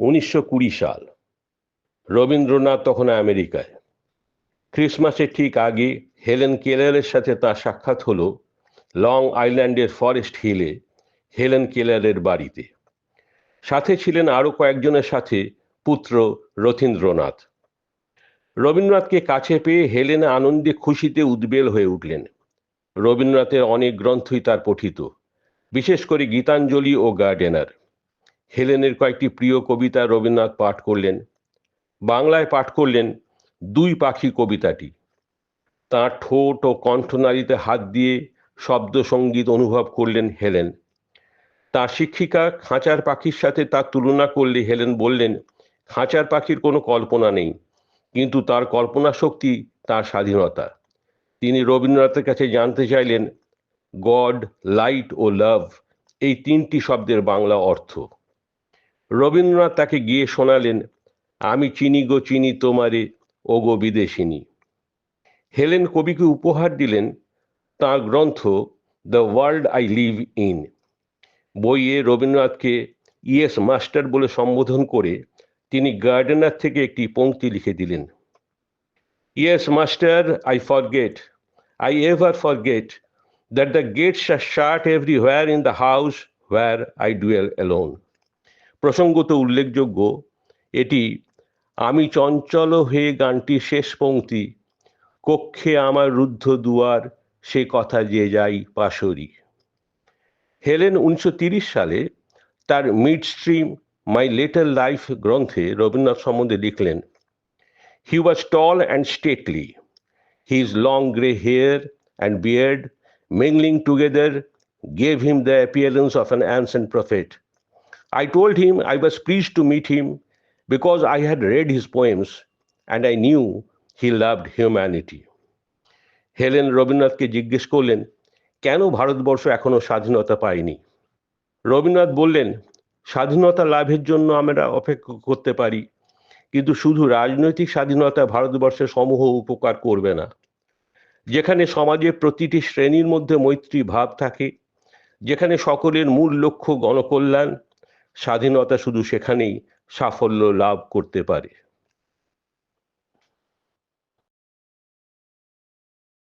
উনিশশো কুড়ি সাল, রবীন্দ্রনাথ তখন আমেরিকায়। ক্রিসমাসের ঠিক আগে হেলেন কেলারের সাথে তার সাক্ষাৎ হলো লং আইল্যান্ডের ফরেস্ট হিলে হেলেন কেলারের বাড়িতে। সাথে ছিলেন আরও কয়েকজনের সাথে পুত্র রথীন্দ্রনাথ। রবীন্দ্রনাথকে কাছে পেয়ে হেলেন আনন্দে খুশিতে উদ্বেল হয়ে উঠলেন। রবীন্দ্রনাথের অনেক গ্রন্থই তার পঠিত, বিশেষ করে গীতাঞ্জলি ও গার্ডেনার। হেলেনের কয়েকটি প্রিয় কবিতা রবীন্দ্রনাথ পাঠ করলেন। বাংলায় পাঠ করলেন দুই পাখি কবিতাটি। তাঁর ঠোঁট ও কণ্ঠনালীতে হাত দিয়ে শব্দ সংগীত অনুভব করলেন হেলেন। তার শিক্ষিকা খাঁচার পাখির সাথে তার তুলনা করলে হেলেন বললেন, খাঁচার পাখির কোনো কল্পনা নেই, কিন্তু তার কল্পনা শক্তি, তার স্বাধীনতা। তিনি রবীন্দ্রনাথের কাছে জানতে চাইলেন, গড, লাইট ও লাভ, এই তিনটি শব্দের বাংলা অর্থ। রবীন্দ্রনাথ তাকে গিয়ে শোনালেন, আমি চিনি গো, চিনি তোমারে ও গো বিদেশিনী। হেলেন কবিকে উপহার দিলেন তাঁর গ্রন্থ, the world I live in. বইয়ে রবীন্দ্রনাথকে ইয়েস মাস্টার বলে সম্বোধন করে তিনি গার্ডেনার থেকে একটি পংক্তি লিখে দিলেন। Yes master, I forget, I ever forget that the gates are shut everywhere in the house where I dwell alone. প্রসঙ্গত উল্লেখযোগ্য, এটি আমি চঞ্চল হয়ে গানটির শেষ পংক্তি, কক্ষে আমার রুদ্ধ দুয়ার, সে কথা যে যাই পাশরি হেলেন উনিশশো সালে তার midstream my later life গ্রন্থে রবীন্দ্রনাথ সম্বন্ধে লিখলেন, he was tall and stately his long grey hair and beard mingling together gave him the appearance of an ancient prophet. I told him I was pleased to meet him because I had read his poems and I knew he loved humanity. Helen রবীন্দ্রনাথকে জিজ্ঞেস করলেন, কেন ভারতবর্ষ এখনও স্বাধীনতা পায়নি রবীন্দ্রনাথ বললেন, স্বাধীনতা লাভের জন্য আমরা অপেক্ষা করতে পারি, কিন্তু শুধু রাজনৈতিক স্বাধীনতা ভারতবর্ষের সমূহ উপকার করবে না যেখানে সমাজের প্রতিটি শ্রেণির মধ্যে মৈত্রী ভাব থাকে, যেখানে সকলের মূল লক্ষ্য গণকল্যাণ স্বাধীনতা শুধু সেখানেই সাফল্য লাভ করতে পারে।